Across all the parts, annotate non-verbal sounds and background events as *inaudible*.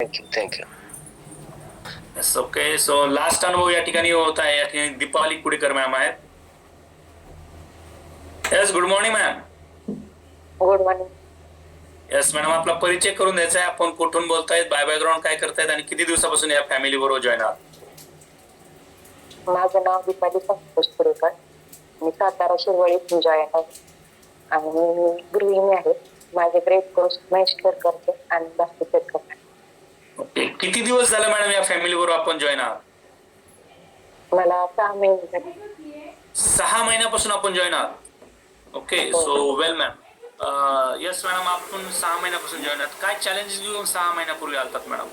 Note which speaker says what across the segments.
Speaker 1: Thank you thank you
Speaker 2: okay so last अनुभव या ठिकाणी होत आहे या ठिकाणी दीपाली कुडेकर मॅम आहेत yes good morning ma'am
Speaker 3: good morning
Speaker 2: yes madam आपला परिचय करून द्यायचा आहे. आपण कुठून बोलतायत बाय बॅकग्राऊंड काय करतायत आणि किती दिवसापासून या फॅमिली बरोबर जॉईन आहात?
Speaker 3: माझं नाव दीपाली संतोष पुरेकर मी सातारा शिरवळी इथून जॉईन आहे. आणि मी गृहिणी आहे. माझ्याकडे एक कोर्स मॅस्टर करते आणि बाकीचे करते.
Speaker 2: किती दिवस झाले मॅडम या फॅमिली बरोबर आपण जॉईन आहात?
Speaker 3: मला सहा महिने
Speaker 2: सहा महिन्यापासून आपण जॉईन आहात. Okay so well ma'am yes madam आपण सहा महिन्यापासून जॉईन आहात. काय चॅलेंजेस घेऊन सहा महिन्यापूर्वी आलतात मॅडम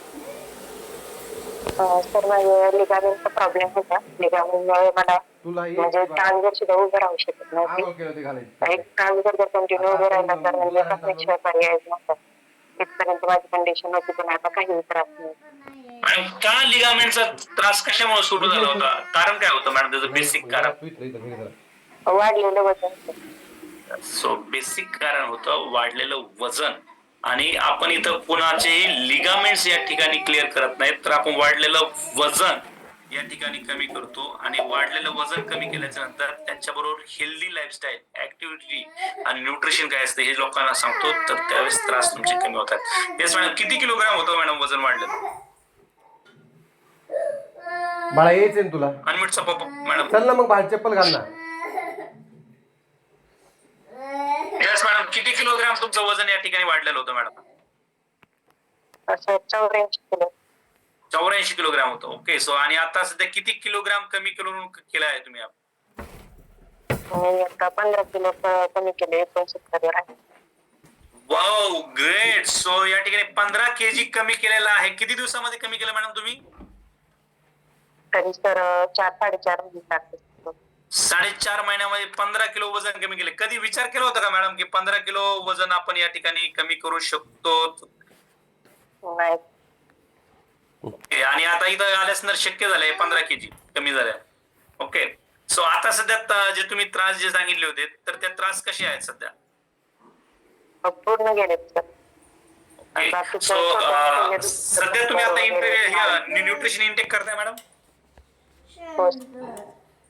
Speaker 3: सर माझ्या लिगामेंटचा प्रॉब्लेम होता. लिगामेंटमुळे मला म्हणजे तासभर सुद्धा उभं राहू शकत नव्हती एक तासभर जर कंटिन्यू उभं राहिलं तर म्हणजे पर्याय नव्हता. इथपर्यंत माझी कंडिशन होती पण आता काही त्रास नाही.
Speaker 2: आणि का लिगामेंटचा त्रास कशामुळे सुरू झाला *laughs* होता? कारण काय होतं मॅडम त्याचं बेसिक कारण?
Speaker 3: वाढलेलं वजन.
Speaker 2: सो बेसिक कारण होतं वाढलेलं वजन. आणि आपण इथं कुणाचे लिगामेंट्स या ठिकाणी क्लिअर करत नाहीत तर आपण वाढलेलं वजन या ठिकाणी कमी करतो आणि वाढलेलं वजन कमी केल्याच्यानंतर त्यांच्याबरोबर हेल्दी लाईफस्टाईल ऍक्टिव्हिटी आणि न्यूट्रिशन काय असतं हे लोकांना सांगतो तर त्यावेळेस त्रास तुमचे कमी होतात. येस मॅडम किती किलोग्राम होतं मॅडम वजन वाढलेलं
Speaker 4: बाळा यायचंय ना तुला.
Speaker 2: अनमिटचा पप्पा मॅडम.
Speaker 4: चल ना मग बाहेर चप्पल घाल ना.
Speaker 2: येस मॅडम किती किलोग्राम तुमचं वजन या ठिकाणी वाढलेलं होतं मॅडम?
Speaker 3: असं चौऱ्याऐंशी किलो.
Speaker 2: चौऱ्याऐंशी किलोग्राम होतं. ओके सो आणि आता सध्या किती किलोग्राम कमी करून केलं आहे तुम्ही?
Speaker 3: मी आता पंधरा किलो कमी केले एकोणसत्तर वर आहे.
Speaker 2: वाव ग्रेट सो या ठिकाणी पंधरा केजी कमी केलेला आहे. किती दिवसामध्ये कमी केलं मॅडम तुम्ही?
Speaker 3: तरी सर चार साडेचार महिने लागते
Speaker 2: साडेचार महिन्यामध्ये पंधरा किलो वजन कमी केले. कधी विचार केला होता का मॅडम की पंधरा किलो वजन आपण या ठिकाणी कमी करू शकतो?
Speaker 3: नाही.
Speaker 2: ओके, आणि आता इथं आल्यास शक्य झालंय पंधरा केजी कमी झाल्या. ओके सो आता सध्या जे तुम्ही त्रास जे सांगितले होते तर ते त्रास कसे आहेत सध्या?
Speaker 3: पूर्ण
Speaker 2: सो सध्या तुम्ही आता न्यूट्रिशन इंटेक करताय मॅडम?
Speaker 3: हो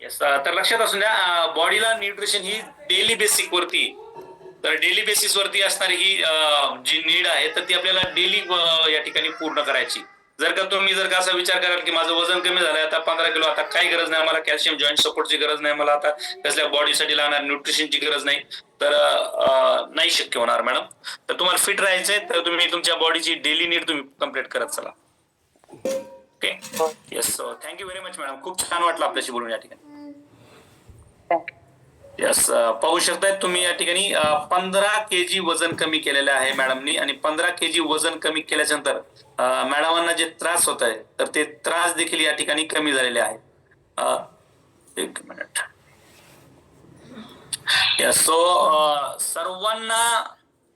Speaker 2: येस तर लक्षात असून द्या बॉडीला न्यूट्रिशन ही डेली बेसिक वरती तर डेली बेसिस वरती असणारी ही जी नीड आहे तर ती आपल्याला डेली या ठिकाणी पूर्ण करायची. जर का तुम्ही जर का असा विचार कराल की माझं वजन कमी झालंय आता पंधरा किलो आता काही गरज नाही मला कॅल्शियम जॉईंट सपोर्टची गरज नाही मला आता कसल्या बॉडीसाठी लागणार न्यूट्रिशनची गरज नाही तर नाही शक्य होणार मॅडम तर तुम्हाला फिट राहायचंय तर तुम्ही तुमच्या बॉडीची डेली नीड तुम्ही कंप्लीट करत चला. Okay yes thank you very much madam खूप छान वाटलं आपल्याशी बोलून या ठिकाणी. यस पाहू शकताय तुम्ही या ठिकाणी पंधरा के जी वजन कमी केलेलं आहे मॅडमनी आणि पंधरा के जी वजन कमी केल्याच्यानंतर मॅडमांना जे त्रास होत आहे तर ते त्रास देखील या ठिकाणी कमी झालेले आहेत. एक मिनिट सो सर्वांना